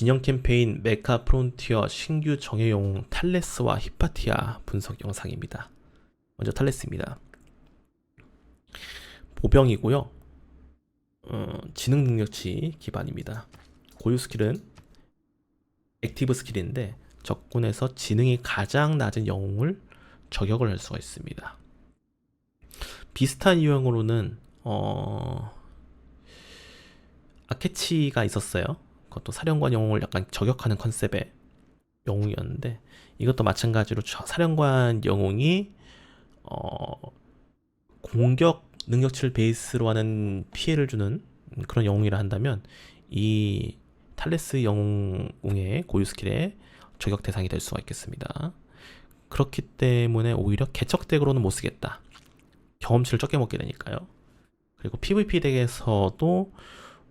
진영 캠페인 메카 프론티어 신규 정예 영웅 탈레스와 히파티아 분석 영상입니다. 먼저 탈레스입니다. 보병이고요. 어, 지능 능력치 기반입니다. 고유 스킬은 액티브 스킬인데 적군에서 지능이 가장 낮은 영웅을 저격을 할 수가 있습니다. 비슷한 유형으로는 어 아케치가 있었어요. 그것도 사령관 영웅을 약간 저격하는 컨셉의 영웅이었는데 이것도 마찬가지로 저- 사령관 영웅이 어 공격 능력치를 베이스로 하는 피해를 주는 그런 영웅이라 한다면 이 탈레스 영웅의 고유 스킬에 저격 대상이 될 수가 있겠습니다. 그렇기 때문에 오히려 개척 덱으로는 못 쓰겠다. 경험치를 적게 먹게 되니까요. 그리고 PVP 덱에서도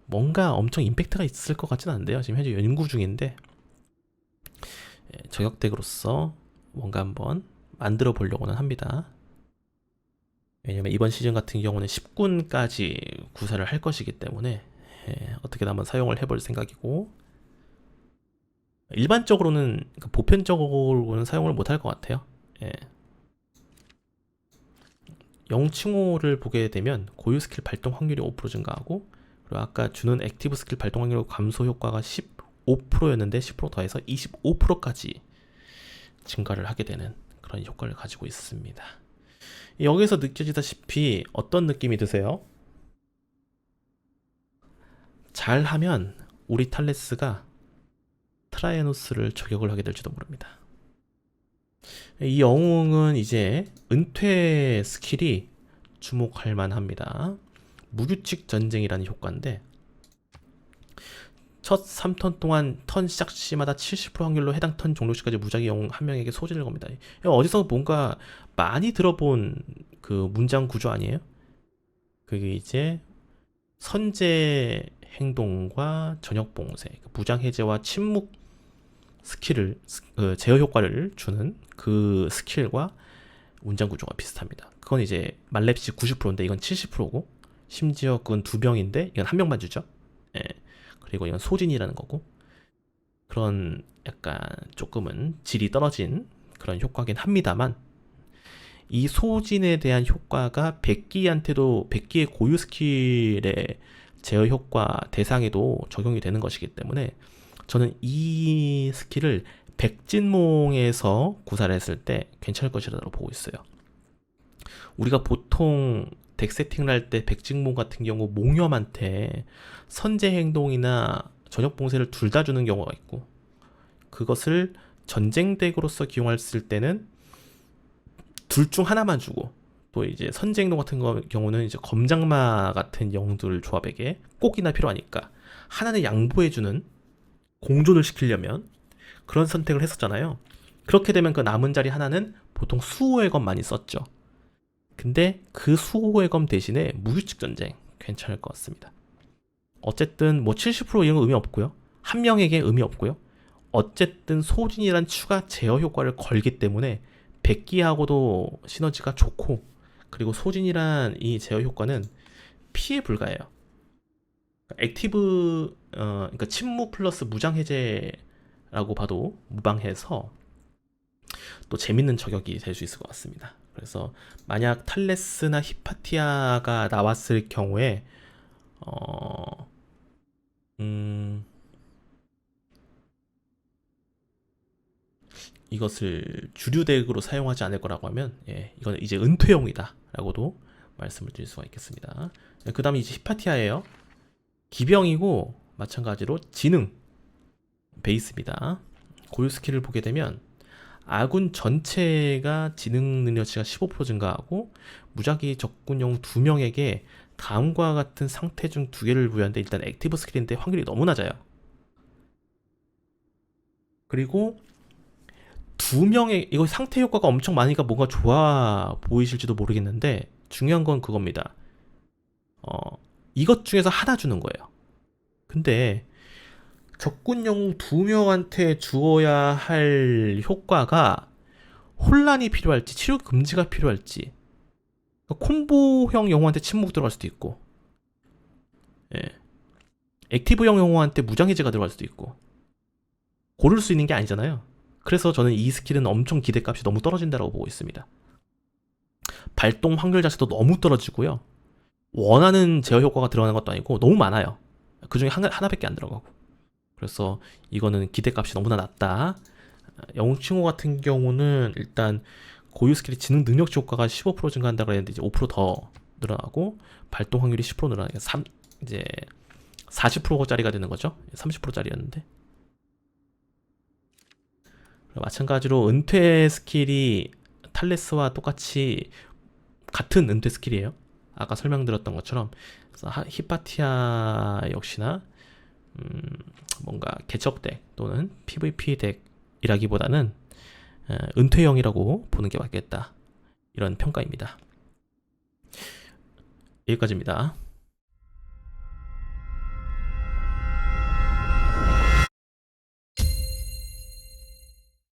뭔가 엄청 임팩트가 있을 것 같지는 않은데요. 지금 현재 연구 중인데 예, 저격덱으로서 뭔가 한번 만들어 보려고는 합니다. 왜냐면 이번 시즌 같은 경우는 10군까지 구사를 할 것이기 때문에 예, 어떻게든 한번 사용을 해볼 생각이고 일반적으로는 그러니까 보편적으로는 사용을 못할 것 같아요. 예. 영칭호를 보게 되면 고유 스킬 발동 확률이 5% 증가하고 그리고 아까 주는 액티브 스킬 발동 확률 감소 효과가 15%였는데 10% 더해서 25%까지 증가를 하게 되는 그런 효과를 가지고 있습니다. 여기서 느껴지다시피 어떤 느낌이 드세요? 잘하면 우리 탈레스가 트라이노스를 저격을 하게 될지도 모릅니다. 이 영웅은 이제 은퇴 스킬이 주목할 만합니다. 무규칙 전쟁이라는 효과인데 첫 3턴 동안 턴 시작 시마다 70% 확률로 해당 턴 종료 시까지 무작위 영웅 한 명에게 소진을 겁니다. 어디서 뭔가 많이 들어본 그 문장 구조 아니에요? 그게 이제 선제 행동과 전역 봉쇄, 그 무장 해제와 침묵 스킬을 스- 그 제어 효과를 주는 그 스킬과 문장 구조가 비슷합니다. 그건 이제 말렙시 90%인데 이건 70%고 심지어 그건 두 병인데 이건 한 명만 주죠. 예. 그리고 이건 소진이라는 거고 그런 약간 조금은 질이 떨어진 그런 효과긴 합니다만 이 소진에 대한 효과가 백기한테도 백기의 고유 스킬의 제어 효과 대상에도 적용이 되는 것이기 때문에 저는 이 스킬을 백진몽에서 구사를 했을 때 괜찮을 것이라고 보고 있어요. 우리가 보통 덱 세팅을 할 때 백진몽 같은 경우 몽염한테 선제 행동이나 전역 봉쇄를 둘 다 주는 경우가 있고 그것을 전쟁 덱으로서 기용했을 때는 둘 중 하나만 주고 또 이제 선제 행동 같은 거, 경우는 이제 검장마 같은 영웅들 조합에게 꼭이나 필요하니까 하나는 양보해주는 공존을 시키려면 그런 선택을 했었잖아요. 그렇게 되면 그 남은 자리 하나는 보통 수호의 검 많이 썼죠. 근데 그 수호의 검 대신에 무규칙 전쟁 괜찮을 것 같습니다. 어쨌든 뭐 70% 이런 거 의미 없고요. 한 명에게 의미 없고요. 어쨌든 소진이란 추가 제어 효과를 걸기 때문에 백기하고도 시너지가 좋고 그리고 소진이란 이 제어 효과는 피해 불가해요. 액티브 어 그러니까 침묵 플러스 무장 해제라고 봐도 무방해서 또 재밌는 저격이 될 수 있을 것 같습니다. 그래서 만약 탈레스나 히파티아가 나왔을 경우에 어 음, 이것을 주류 덱으로 사용하지 않을 거라고 하면 예, 이건 이제 은퇴용이다라고도 말씀을 드릴 수가 있겠습니다. 그 다음에 이제 히파티아예요. 기병이고 마찬가지로 지능 베이스입니다. 고유 스킬을 보게 되면 아군 전체가 지능 능력치가 15% 증가하고 무작위 적군용 2명에게 다음과 같은 상태 중 두 개를 부여하는데 일단 액티브 스킬인데 확률이 너무 낮아요. 그리고 두 명의 이거 상태 효과가 엄청 많으니까 뭔가 좋아 보이실지도 모르겠는데 중요한 건 그겁니다. 어, 이것 중에서 하나 주는 거예요. 근데 적군 영웅 두 명한테 주어야 할 효과가 혼란이 필요할지 치료 금지가 필요할지 그러니까 콤보형 영웅한테 침묵 들어갈 수도 있고 예. 액티브형 영웅한테 무장해제가 들어갈 수도 있고 고를 수 있는 게 아니잖아요. 그래서 저는 이 스킬은 엄청 기대값이 너무 떨어진다고 보고 있습니다. 발동 확률 자체도 너무 떨어지고요. 원하는 제어 효과가 들어가는 것도 아니고 너무 많아요. 그 중에 하나, 하나밖에 안 들어가고. 그래서 이거는 기대값이 너무나 낮다. 영웅칭호 같은 경우는 일단 고유 스킬이 지능 능력치 효과가 15% 증가한다고 했는데 이제 5%더 늘어나고 발동 확률이 10% 늘어나니까 3 이제 40%짜리가 되는 거죠. 30%짜리였는데. 마찬가지로 은퇴 스킬이 탈레스와 똑같이 같은 은퇴 스킬이에요. 아까 설명드렸던 것처럼 히파티아 역시나 음, 뭔가 개척 덱 또는 PVP 덱이라기보다는 에, 은퇴형이라고 보는 게 맞겠다. 이런 평가입니다. 여기까지입니다.